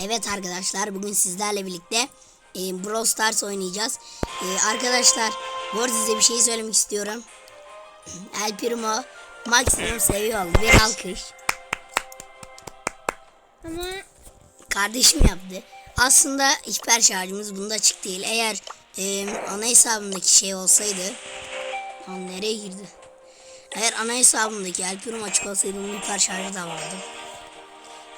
Evet arkadaşlar bugün sizlerle birlikte e, Brawl Stars oynayacağız. E, arkadaşlar bu arada size bir şey söylemek istiyorum. El Primo maksimum seviye oldu. Bir alkış. Ama Kardeşim yaptı. Aslında hiper şarjımız bunda açık değil. Eğer e, ana hesabımdaki şey olsaydı. Lan nereye girdi? Eğer ana hesabımdaki El Primo açık olsaydı bunun hiper şarjı da vardı.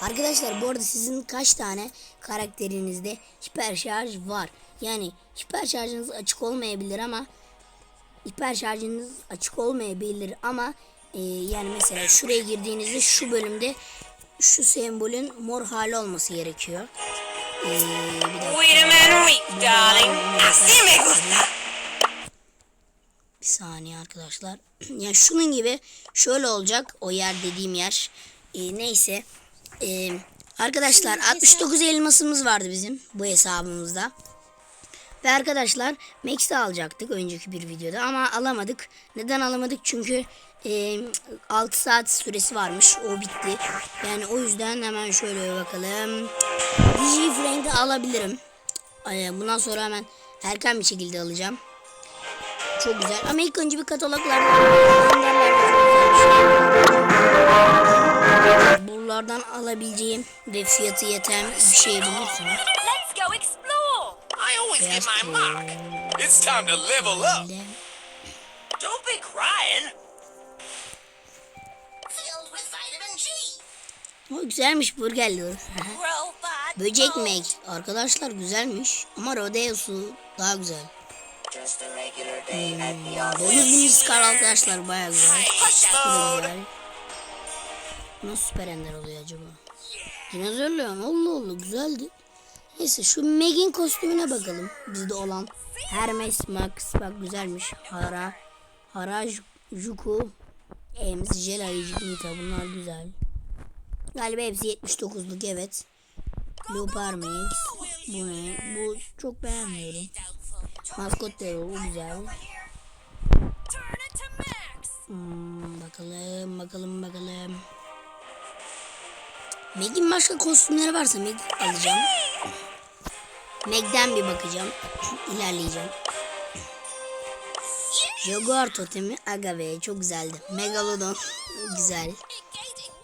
Arkadaşlar bu arada sizin kaç tane karakterinizde hiper şarj var? Yani hiper şarjınız açık olmayabilir ama hiper şarjınız açık olmayabilir ama e, yani mesela şuraya girdiğinizde şu bölümde şu sembolün mor hali olması gerekiyor. E, bir dakika. Wait a minute, wait, darling. Así me gusta. Bir saniye arkadaşlar. yani şunun gibi şöyle olacak o yer dediğim yer. Ee, neyse. Ee, arkadaşlar 69 elmasımız vardı bizim bu hesabımızda. Ve arkadaşlar Max'i alacaktık önceki bir videoda ama alamadık. Neden alamadık? Çünkü e, 6 saat süresi varmış. O bitti. Yani o yüzden hemen şöyle bakalım. DJ Frank'i alabilirim. Bundan sonra hemen erken bir şekilde alacağım. Çok güzel. Ama ilk önce bir kataloglardan buralardan alabileceğim ve fiyatı yeten bir şey bulursam. Let's go explore. I always Beyaz get my mark. It's time to level up. Don't be crying. Filled with vitamin G. O güzelmiş burgerli. Böcek mek. Arkadaşlar güzelmiş. Ama Rodeo'su daha güzel. Just a regular day at the Domuz mini Scar arkadaşlar baya güzel. Nasıl süper ender oluyor acaba? Dinozorlu Allah Allah güzeldi. Neyse şu Meg'in kostümüne bakalım. Bizde olan. Hermes Max bak güzelmiş. Hara. Hara Juku. Ems, Jelly, Nita bunlar güzel. Galiba hepsi 79'luk evet. Leopard Max. Bu ne? Bu çok beğenmiyorum. Maskot bu güzel. Hmm, bakalım bakalım bakalım. Meg'in başka kostümleri varsa Meg alacağım. Meg'den bir bakacağım. İlerleyeceğim. Jaguar totemi Agave çok güzeldi. Megalodon güzel.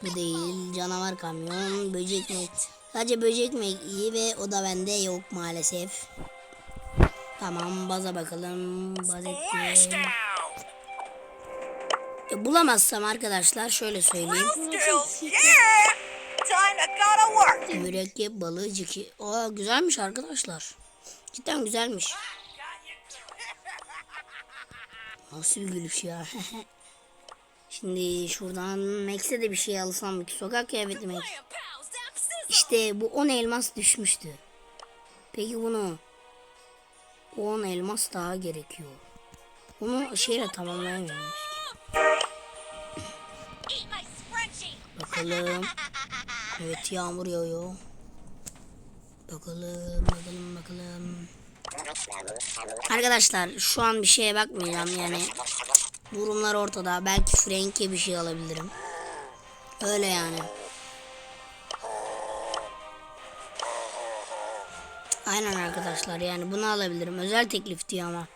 Bu değil. Canavar kamyon. Böcek Meg. Sadece böcek Meg iyi ve o da bende yok maalesef. Tamam baza bakalım. Baz Splash etti. down. E, bulamazsam arkadaşlar şöyle söyleyeyim. Mürekkep balığı ciki. Aa güzelmiş arkadaşlar. Cidden güzelmiş. Nasıl bir gülüş ya. Şimdi şuradan Max'e de bir şey alsam ki sokak kıyafeti Max. İşte bu 10 elmas düşmüştü. Peki bunu 10 elmas daha gerekiyor. Bunu şeyle tamamlayamıyoruz. Bakalım. Evet yağmur yağıyor. Bakalım bakalım bakalım. Arkadaşlar şu an bir şeye bakmayacağım yani. Durumlar ortada. Belki Frank'e bir şey alabilirim. Öyle yani. Aynen arkadaşlar yani bunu alabilirim. Özel teklif diyor ama.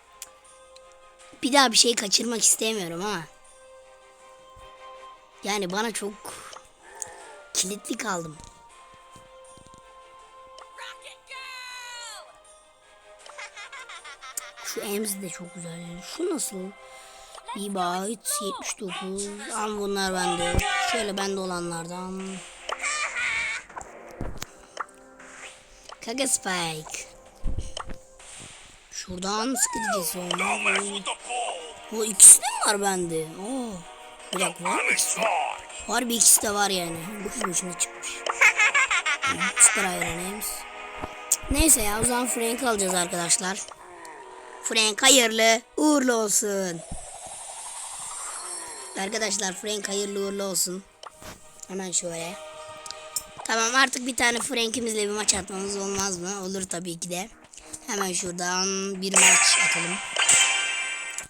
Bir daha bir şey kaçırmak istemiyorum ama. Yani bana çok kilitli kaldım. Şu Ems de çok güzel. Şu nasıl? Bir byte 79. Ama bunlar bende. Şöyle bende olanlardan. Kaka Spike. Şuradan sıkıcısı bull. O ikisi de mi var bende? Oo. Bir dakika var mı? Var bir ikisi de var yani. Bu boşuna çıkmış. Süper Ems. Neyse ya o zaman Frank alacağız arkadaşlar. Frank hayırlı uğurlu olsun. Arkadaşlar Frank hayırlı uğurlu olsun. Hemen şöyle. Tamam artık bir tane Frank'imizle bir maç atmamız olmaz mı? Olur tabii ki de. Hemen şuradan bir maç atalım.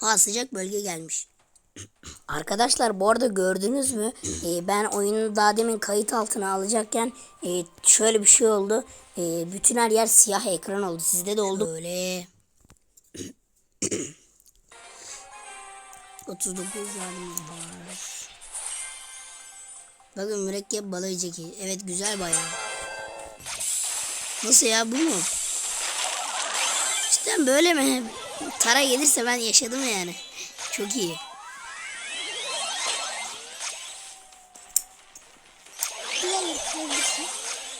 Aa sıcak bölge gelmiş. Arkadaşlar bu arada gördünüz mü? Ee, ben oyunu daha demin kayıt altına alacakken e, şöyle bir şey oldu. E, bütün her yer siyah ekran oldu. Sizde de oldu. Böyle. 39 yardım var. Bakın mürekkep balığı ceki. Evet güzel bayağı. Nasıl ya bu mu? Cidden böyle mi? Tara gelirse ben yaşadım yani. Çok iyi.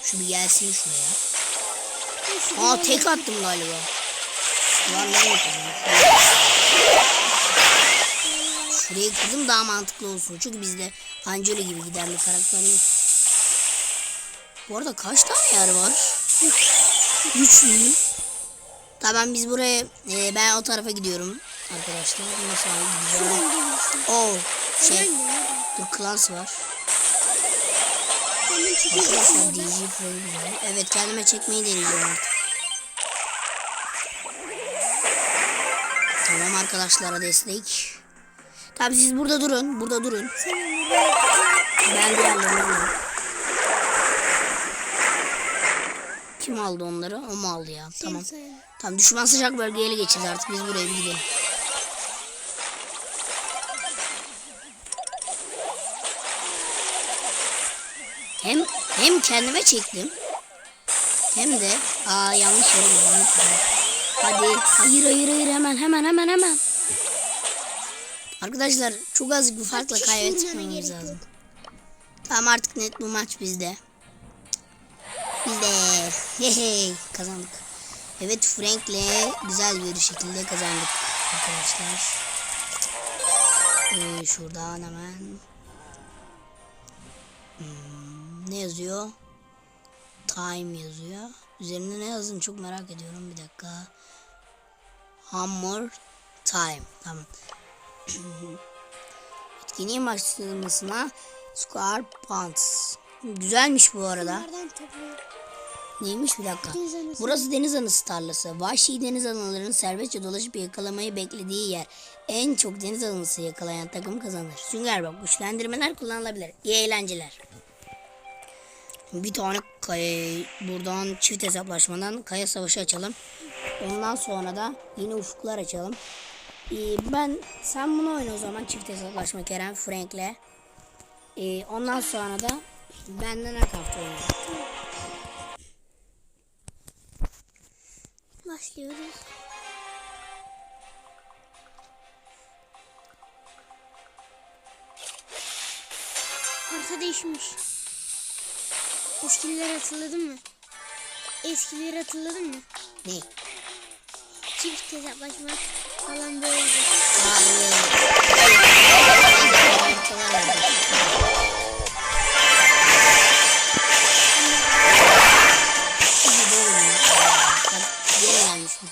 Şu bir gelsin şuraya. Aa tek attım galiba. Lan ne? Şurayı kırdım daha mantıklı olsun. Çünkü bizde Angelo gibi giden bir karakter yok. Bu arada kaç tane yer var? Üç mü? Tamam biz buraya e, ben o tarafa gidiyorum arkadaşlar. Nasıl güzel. Oo şey dur klans var. Arkadaşlar DJ Pro güzel. Evet kendime çekmeyi deneyeceğim artık. Tamam arkadaşlara destek. Tabi siz burada durun. Burada durun. Ben alayım. Kim aldı onları? O mu aldı ya? Tamam. Tamam düşman sıcak bölgeye ele geçirdi artık. Biz buraya bir gidelim. Hem hem kendime çektim. Hem de aa yanlış yere gidiyorum. Hadi hayır hayır hayır hemen hemen hemen hemen. Arkadaşlar çok az bir farkla Hiç kaybetmemiz lazım. Tamam artık net bu maç bizde. Bizde. Hey kazandık. Evet Frank'le güzel bir şekilde kazandık arkadaşlar. Ee, şuradan hemen. Hmm, ne yazıyor? Time yazıyor. Üzerinde ne yazın çok merak ediyorum. Bir dakika. Hammer time. Tamam. Etkinliğin başlamasına Square Pants. Güzelmiş bu arada. Neymiş bir dakika. Deniz anası. Burası deniz anası tarlası. Vahşi deniz analarının serbestçe dolaşıp yakalamayı beklediği yer. En çok deniz anası yakalayan takım kazanır. Sünger Bob güçlendirmeler kullanılabilir. İyi eğlenceler. Bir tane kaya, buradan çift hesaplaşmadan kaya savaşı açalım. Ondan sonra da yeni ufuklar açalım. Ee, ben sen bunu oyna o zaman çift hesaplaşma Kerem Frank'le. Ee, ondan sonra da benden her hafta oynayalım. Başlıyoruz. Harita değişmiş. Eskileri hatırladın mı? Eskileri hatırladın mı? Ne? Çift hesaplaşma falan böyle.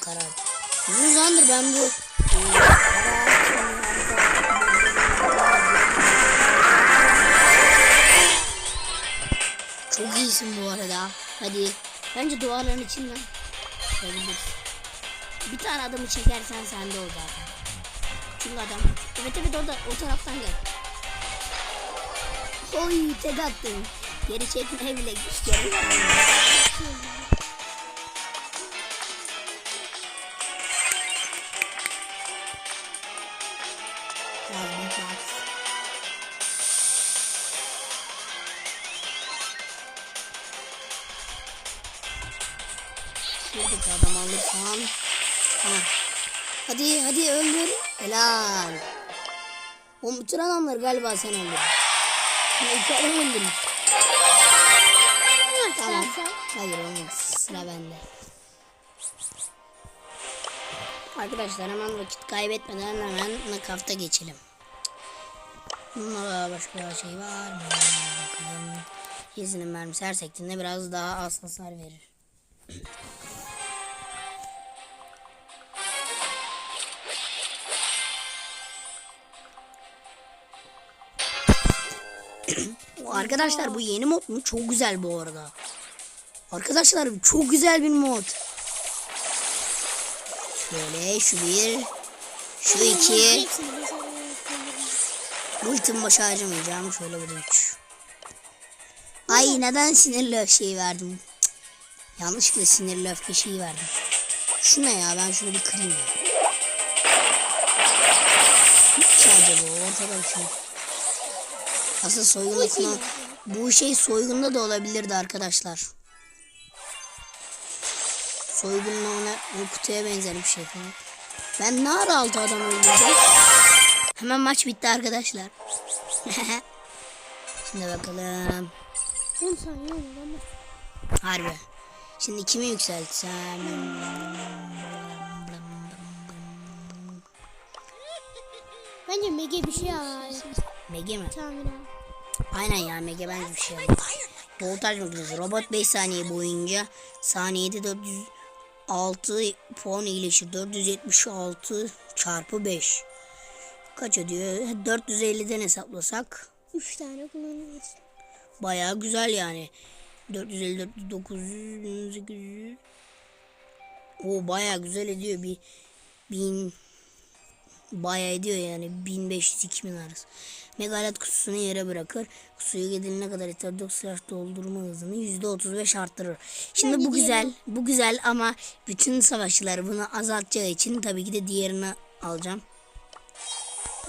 Karar. Uzun zamandır ben bu Çok iyisin bu arada. Hadi. Bence duvarların içinden. Yapabilirsin. Bir tane adamı çekersen sende o zaten. Çünkü adam. Evet evet orada o taraftan gel. Oy tek attın. Geri çekmeye bile maç. Şuradaki adam alırsan. Hadi hadi öldür. Helal. O bütün adamları galiba sen öldürdün. Ama iki adam öldürmüş. Tamam. Hayır olmaz. Sıra bende. Arkadaşlar hemen vakit kaybetmeden hemen nakafta geçelim. Bunda başka bir şey var mı? Bakalım. Yazının mermisi her sektiğinde biraz daha az hasar verir. Arkadaşlar bu yeni mod mu? Çok güzel bu arada. Arkadaşlar çok güzel bir mod. Şöyle şu bir, şu iki. Hesaplayalım. Ultim boşa harcamayacağım. Şöyle bir 3. Ay neden sinirli şeyi verdim? Cık. Yanlışlıkla sinirli öfke şeyi verdim. Şu ne ya ben şunu bir kırayım ya. Hiç acaba ortada bir şey. Aslında soygun okunu bu şey soygunda da olabilirdi arkadaşlar. Soygunla ona o kutuya benzer bir şey falan. Ben ne ara altı adam öldürdüm? Hemen maç bitti arkadaşlar. Şimdi bakalım. 10 saniye olmadı ama. Harbi. Şimdi kimi yükseltsem? Bence Mege bir şey al. Mege mi? Tahminen. Aynen ya Mege bence bir şey alır. Voltaj makinesi. Robot 5 saniye boyunca saniyede 406 puan iyileşir. 476 çarpı 5. Kaç ediyor? 450'den hesaplasak 3 tane kullanabilirsin. bayağı güzel yani. 450, 400, 900, 800. O bayağı güzel ediyor. Bir bin bayağı ediyor yani 1500-2000 arası. Megalat kutusunu yere bırakır. Kutuyu gidilene kadar 9 saat doldurma hızını %35 arttırır. Şimdi bu Bence güzel. Bu güzel ama bütün savaşçılar bunu azaltacağı için tabii ki de diğerini alacağım.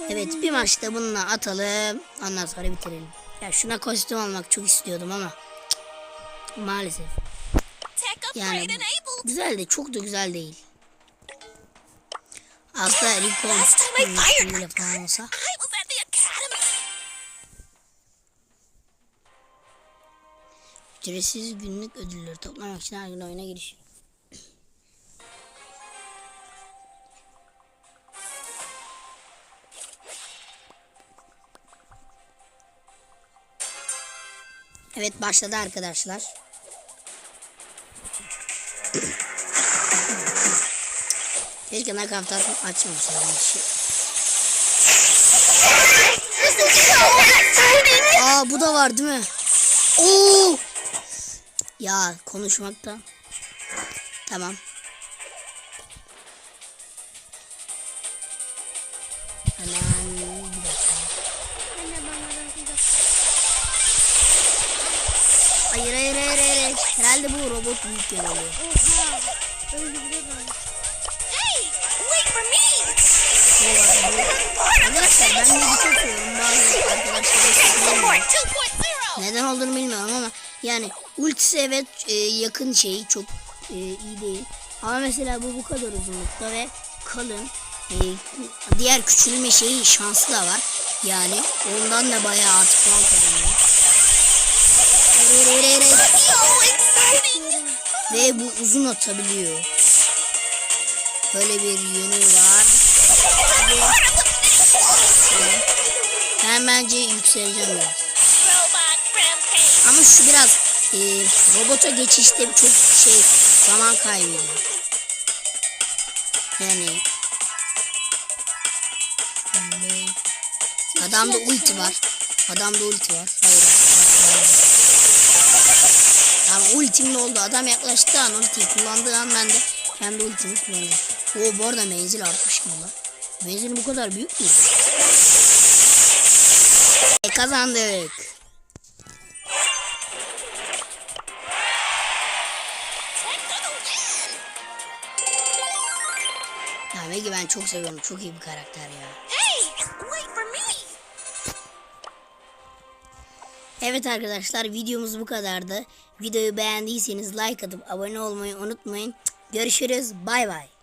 Evet bir maçta bununla atalım. Ondan sonra bitirelim. Ya şuna kostüm almak çok istiyordum ama cık, maalesef. Yani güzel de çok da güzel değil. Aslında Recon Last time I fired ile falan olsa. I was at the academy. Ücretsiz günlük ödülleri toplamak için her gün oyuna giriş. Evet başladı arkadaşlar. Keşke nakavt açmamışlar. Şey. Aa bu da var değil mi? Oo! Ya konuşmakta. Tamam. Hemen bir dakika. Ben Hayır hayır hayır hayır. Herhalde bu robot büyük geliyor. Oha. Öyle bir Arkadaşlar ben de çok seviyorum. Bazı arkadaşlarım sevmiyor. 2.0. Neden olduğunu bilmiyorum ama yani ultisi evet e, yakın şey çok e, iyi değil. Ama mesela bu bu kadar uzunlukta ve kalın. E, diğer küçülme şeyi şansı da var. Yani ondan da bayağı artık puan kazanıyor. Ve bu uzun atabiliyor. Böyle bir yönü var. Bence yükseleceğim biraz. Ama şu biraz e, robota geçişte çok şey zaman kaybediyor. Yani Adamda ulti var. Adamda ulti var. Hayır. Tamam ultim ne oldu? Adam yaklaştığı an ultiyi kullandığı an ben de kendi ultimi kullanıyorum. Oo bu arada menzil artmış mı lan? Menzil bu kadar büyük müydü? E, kazandık. Ya Maggie ben çok seviyorum. Çok iyi bir karakter ya. Evet arkadaşlar videomuz bu kadardı. Videoyu beğendiyseniz like atıp abone olmayı unutmayın. Görüşürüz. Bay bay.